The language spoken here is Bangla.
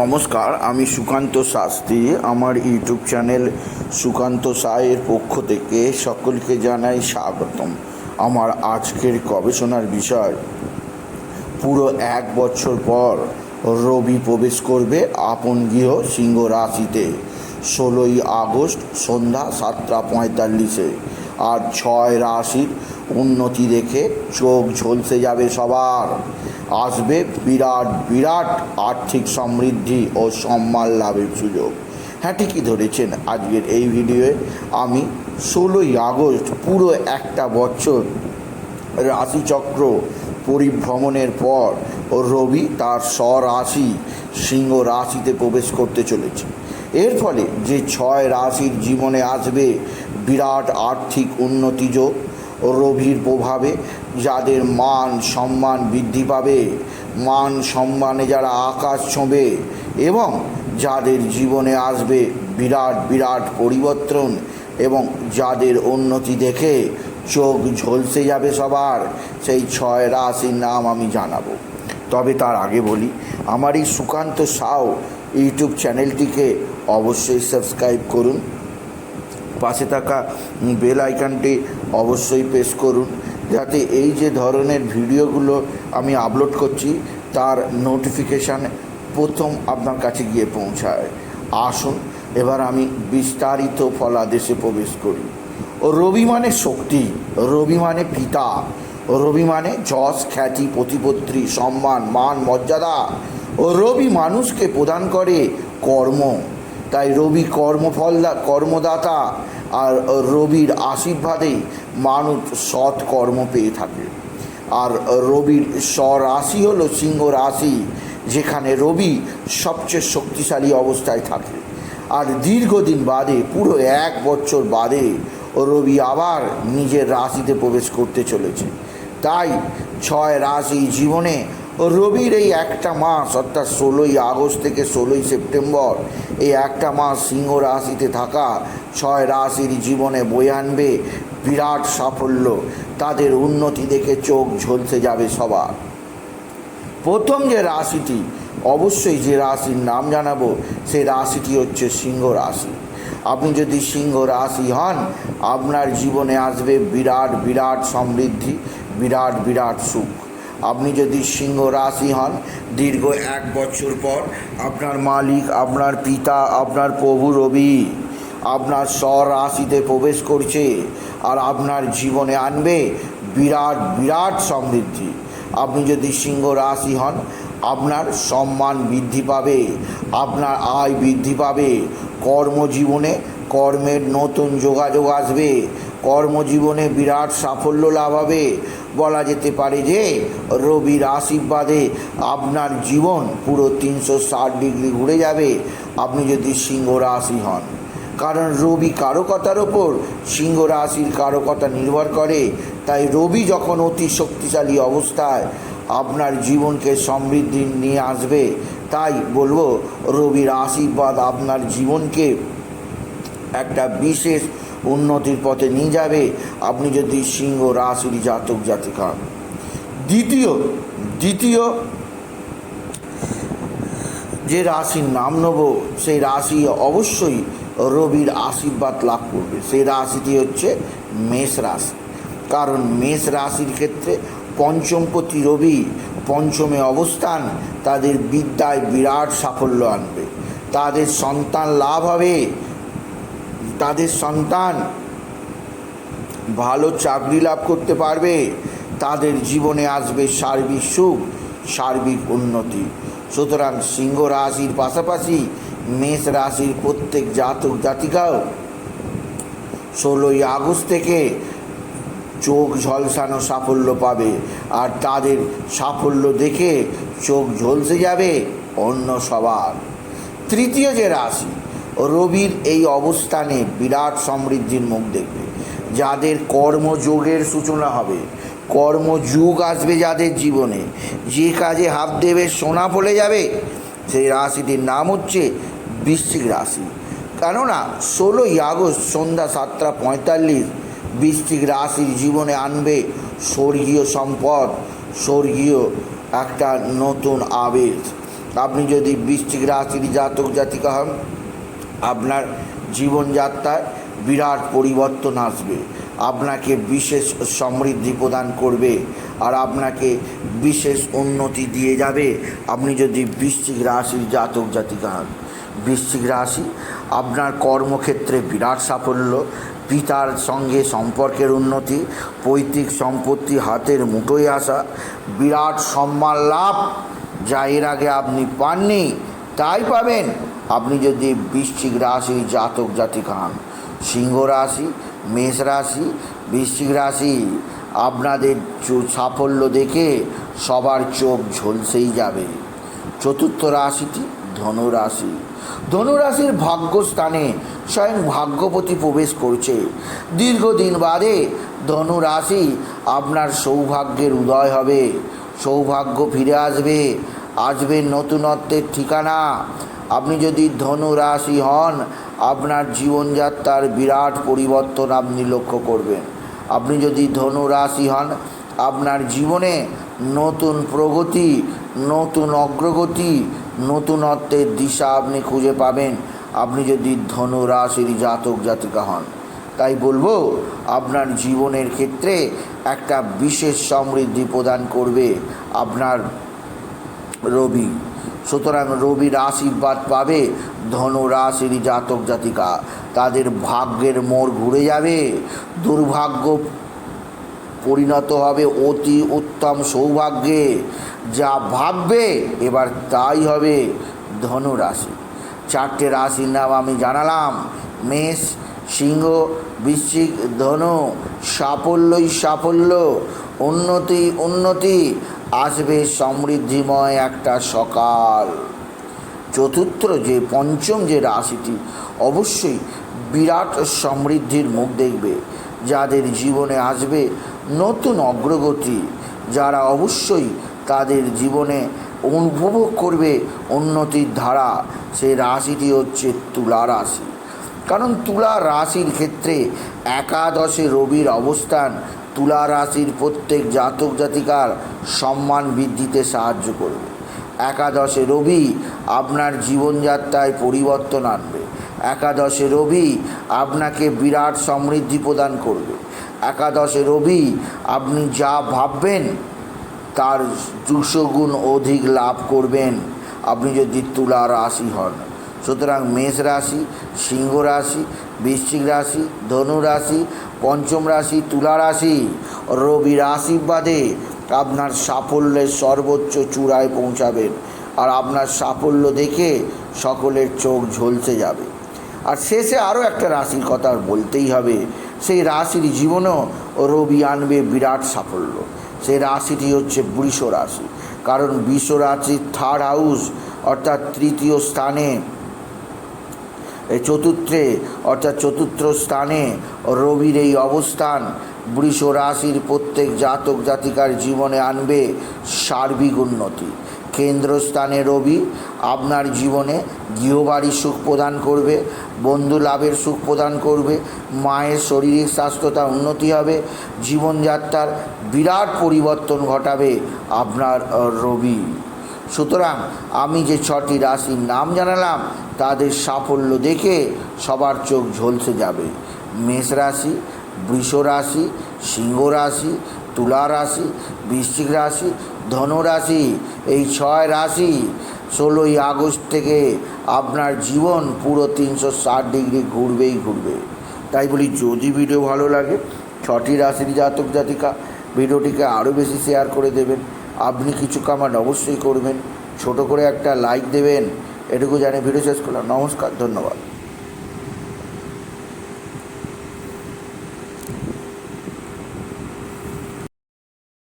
নমস্কার, আমি সুকান্ত শাস্ত্রী। আমার ইউটিউব চ্যানেল সুকান্ত সায়ের পক্ষ থেকে সকলকে জানাই স্বাগতম। আমার আজকের গবেষণার বিষয়, পুরো এক বছর পর রবি প্রবেশ করবে আপন গৃহ সিংহ রাশিতে, ষোলোই আগস্ট সন্ধ্যা সাতটা পঁয়তাল্লিশে। আর ছয় রাশির উন্নতি দেখে চোখ ঝলসে যাবে সবার। আসবে বিরাট বিরাট আর্থিক সমৃদ্ধি ও সম্মান লাভের সুযোগ। হ্যাঁ ঠিকই ধরেছেন আজকের এই ভিডিওয়ে। আমি ষোলোই আগস্ট পুরো একটা বছর রাশিচক্র পরিভ্রমণের পর রবি তার স্বরাশি সিংহ রাশিতে প্রবেশ করতে চলেছে। এর ফলে যে ছয় রাশির জীবনে আসবে বিরাট আর্থিক উন্নতি যোগ, রবির প্রভাবে যাদের মান সম্মান বৃদ্ধি পাবে, মান সম্মানে যারা আকাশ ছোঁবে এবং যাদের জীবনে আসবে বিরাট বিরাট পরিবর্তন এবং যাদের উন্নতি দেখে চোখ ঝলসে যাবে সবার, সেই ছয় রাশির নাম আমি জানাব। তবে তার আগে বলি, আমার এই সুকান্ত সাউ ইউটিউব চ্যানেলটিকে অবশ্যই সাবস্ক্রাইব করুন। পাশে থাকা বেল আইকনটি অবশ্যই প্রেস করুন। যাতে এই যে ধরনের ভিডিওগুলো আমি আপলোড করছি, তার নোটিফিকেশান প্রথম আপনার কাছে গিয়ে পৌঁছায়। আসুন, এবার আমি বিস্তারিত ফলাদেশে প্রবেশ করি। রবি মানে শক্তি, রবি মানে পিতা, রবি মানে যশ, খ্যাতি, প্রতিপত্তি, সম্মান, মান, মর্যাদা। ও রবি মানুষকে প্রদান করে কর্ম। তাই রবি কর্মফল কর্মদাতা আর রবির আশীর্বাদে মানুষ সৎ কর্ম পেয়ে থাকে। আর রবির স্বরাশি হলো সিংহ রাশি, যেখানে রবি সবচেয়ে শক্তিশালী অবস্থায় থাকে। আর দীর্ঘদিন বাদে, পুরো এক বছর বাদে রবি আবার নিজের রাশিতে প্রবেশ করতে চলেছে। তাই ছয় রাশি জীবনে রবির এই একটা মাস, অর্থাৎ ষোলোই আগস্ট থেকে ষোলোই সেপ্টেম্বর, এই একটা মাস সিংহ রাশিতে থাকা, ছয় রাশির জীবনে বয়ে আনবে, বিরাট সাফল্য। তাদের উন্নতি দেখে চোখ ঝলসে যাবে সবার। প্রথম যে রাশিটি, অবশ্যই যে রাশির নাম জানাব সেই রাশিটি হচ্ছে সিংহ রাশি। আপনি যদি সিংহ রাশি হন, আপনার জীবনে আসবে বিরাট বিরাট সমৃদ্ধি, বিরাট বিরাট সুখ। আপনি যদি সিংহ রাশি হন, দীর্ঘ এক বছর পর আপনার মালিক, আপনার পিতা, আপনার প্রভু রবি, আপনার স্বরাশিতে প্রবেশ করছে আর আপনার জীবনে আনবে বিরাট বিরাট সমৃদ্ধি। আপনি যদি সিংহ রাশি হন, আপনার সম্মান বৃদ্ধি পাবে, আপনার আয় বৃদ্ধি পাবে, কর্মজীবনে কর্মের নতুন যোগাযোগ আসবে, কর্মজীবনে বিরাট সাফল্য লাভ হবে বলা যেতে পারে যে রবির আশীর্বাদে আপনার জীবন পুরো তিনশো ষাট ডিগ্রি ঘুরে যাবে। আপনি যদি সিংহ রাশি হন, কারণ রবি কারকতার ওপর সিংহ রাশির কারকতা নির্ভর করে। তাই রবি যখন অতি শক্তিশালী অবস্থায় আপনার জীবনকে সমৃদ্ধি নিয়ে আসবে, তাই বলব রবির আশীর্বাদ আপনার জীবনকে একটা বিশেষ উন্নতির পথে নিয়ে যাবে। আপনি যদি সিংহ রাশির জাতক, জাতিকা। দ্বিতীয় দ্বিতীয় যে রাশির নাম নেব, সেই রাশি অবশ্যই রবির আশীর্বাদ লাভ করবে। সেই রাশিটি হচ্ছে মেষ রাশি। কারণ মেষ রাশির ক্ষেত্রে পঞ্চমপতি রবি, পঞ্চমে অবস্থান, তাদের বিদ্যায় বিরাট সাফল্য আনবে। তাদের সন্তান লাভ হবে। তাদের সন্তান ভালো চাকরি লাভ করতে পারবে, তাদের জীবনে আসবে সার্বিক সুখ, সার্বিক উন্নতি। সুতরাং সিংহ রাশির পাশাপাশি মেষ রাশির প্রত্যেক জাতক জাতিকাও ষোলোই আগস্ট থেকে চোখ ঝলসানো সাফল্য পাবে আর তাদের সাফল্য দেখে চোখ ঝলসে যাবে অন্য সবার। তৃতীয় যে রাশি রবির এই অবস্থানে বিরাট সমৃদ্ধির মুখ দেখবে। যাদের কর্মযোগের সূচনা হবে, কর্মযুগ আসবে যাদের জীবনে। যে কাজে হাত দেবে, সোনা ফলে যাবে। সেই রাশিটির নাম হচ্ছে বৃশ্চিক রাশি। কেননা, ষোলোই আগস্ট সন্ধ্যা সাতটা পঁয়তাল্লিশ বৃশ্চিক রাশির জীবনে আনবে স্বর্গীয় সম্পদ, স্বর্গীয় একটা নতুন আবেগ। আপনি যদি বৃশ্চিক রাশির জাতক জাতিকা হন আপনার জীবনযাত্রায় বিরাট পরিবর্তন আসবে। আপনাকে বিশেষ সমৃদ্ধি প্রদান করবে আর আপনাকে বিশেষ উন্নতি দিয়ে যাবে। আপনি যদি বৃশ্চিক রাশির জাতক জাতিকা হন, বৃশ্চিক রাশি আপনার কর্মক্ষেত্রে বিরাট সাফল্য, পিতার সঙ্গে সম্পর্কের উন্নতি, পৈতৃক সম্পত্তি হাতের মুঠোয় আসা, বিরাট সম্মান লাভ, যা এর আগে আপনি পাননি, তাই পাবেন। আপনি যদি বৃশ্চিক রাশি, জাতক জাতিক হন সিংহ রাশি, মেষ রাশি, বৃশ্চিক রাশি, আপনাদের সাফল্য দেখে সবার চোখ ঝলসেই যাবে। চতুর্থ রাশিটি ধনুরাশি। ধনুরাশির ভাগ্যস্থানে স্বয়ং ভাগ্যপতি প্রবেশ করছে। দীর্ঘদিন বাদে ধনুরাশি আপনার সৌভাগ্যের উদয় হবে। সৌভাগ্য ফিরে আসবে। আসবে নতুনত্বের ঠিকানা। আপনি যদি রাশি হন, আপনার জীবনযাত্রার বিরাট পরিবর্তন আপনি লক্ষ্য করবেন। আপনি যদি ধনু রাশি হন, আপনার জীবনে নতুন প্রগতি, নতুন অগ্রগতি নতুনত্বের দিশা আপনি খুঁজে পাবেন। আপনি যদি ধনু রাশির জাতক জাতিকা হন, তাই বলব, আপনার জীবনের ক্ষেত্রে একটা বিশেষ সমৃদ্ধি প্রদান করবে। আপনার রবি। সুতরাং রবির আশীর্বাদ পাবে ধনু রাশির জাতক জাতিকা। তাদের ভাগ্যের মোড় ঘুরে যাবে। দুর্ভাগ্য পরিণত হবে অতি উত্তম সৌভাগ্যে। যা ভাববে এবার তাই হবে ধনু রাশি চারটে রাশির নাম আমি জানালাম। মেষ, সিংহ, বৃশ্চিক, ধনু, সাফল্যই সাফল্য। উন্নতি উন্নতি। আসবে সমৃদ্ধিময় একটা সকাল। চতুর্থ যে, পঞ্চম যে রাশিটি, অবশ্যই বিরাট সমৃদ্ধির মুখ দেখবে। যাদের জীবনে আসবে নতুন অগ্রগতি, যারা অবশ্যই তাদের জীবনে উপভোগ করবে উন্নতির ধারা সেই রাশিটি হচ্ছে তুলা রাশি। কারণ তুলা রাশির ক্ষেত্রে একাদশে রবির অবস্থান তুলা রাশির প্রত্যেক জাতক জাতিকার সম্মান বৃদ্ধিতে সাহায্য করবে। একাদশে রবি আপনার জীবনযাত্রায় পরিবর্তন আনবে। একাদশে রবি আপনাকে বিরাট সমৃদ্ধি প্রদান করবে। একাদশে রবি আপনি যা ভাববেন, তার দুশো গুণ অধিক লাভ করবেন। আপনি যদি তুলা রাশি হন। সুতরাং মেষ রাশি, সিংহ রাশি, বৃশ্চিক রাশি, ধনু রাশি, পঞ্চম রাশি, তুলা রাশি রবির আশীর্বাদে আপনার সাফল্যের সর্বোচ্চ চূড়ায় পৌঁছাবেন। আর আপনার সাফল্য দেখে সকলের চোখ ঝলসে যাবে। আর শেষে আরও একটা রাশির কথা বলতেই হবে। সেই রাশির জীবনেও রবি আনবে বিরাট সাফল্য। সেই রাশিটি হচ্ছে বৃষ রাশি। কারণ বৃষ রাশির থার্ড হাউস অর্থাৎ তৃতীয় স্থানে চতুর্থে, অর্থাৎ চতুর্থ স্থানে রবির এই অবস্থান বৃষ রাশির প্রত্যেক জাতক জাতিকার জীবনে আনবে সার্বিক উন্নতি। কেন্দ্রস্থানে রবি, আপনার জীবনে গৃহবাড়ির সুখ প্রদান করবে, বন্ধু লাভের সুখ প্রদান করবে, মায়ের শারীরিক স্বাস্থ্যতা উন্নতি হবে, জীবনযাত্রার বিরাট পরিবর্তন ঘটাবে আপনার রবি। সুতরাং আমি যে ছটি রাশির নাম জানালাম, তাদের সাফল্য দেখে সবার চোখ ঝলসে যাবে। মেষ রাশি, বৃষ রাশি, সিংহ রাশি, তুলা রাশি, বৃশ্চিক রাশি, ধনু রাশি, এই ছয় রাশি ষোলোই আগস্ট থেকে আপনার জীবন পুরো তিনশো ষাট ডিগ্রি ঘুরবেই ঘুরবে। তাই বলি, যদি ভিডিও ভালো লাগে, ছটি রাশির জাতক জাতিকা ভিডিওটিকে আরও বেশি শেয়ার করে দেবেন। আপনি কিছু কামান অবশ্যই করবেন। ছোট করে একটা লাইক দেবেন। এটুকু জানি ভিডিও শেষ করলাম। নমস্কার, ধন্যবাদ।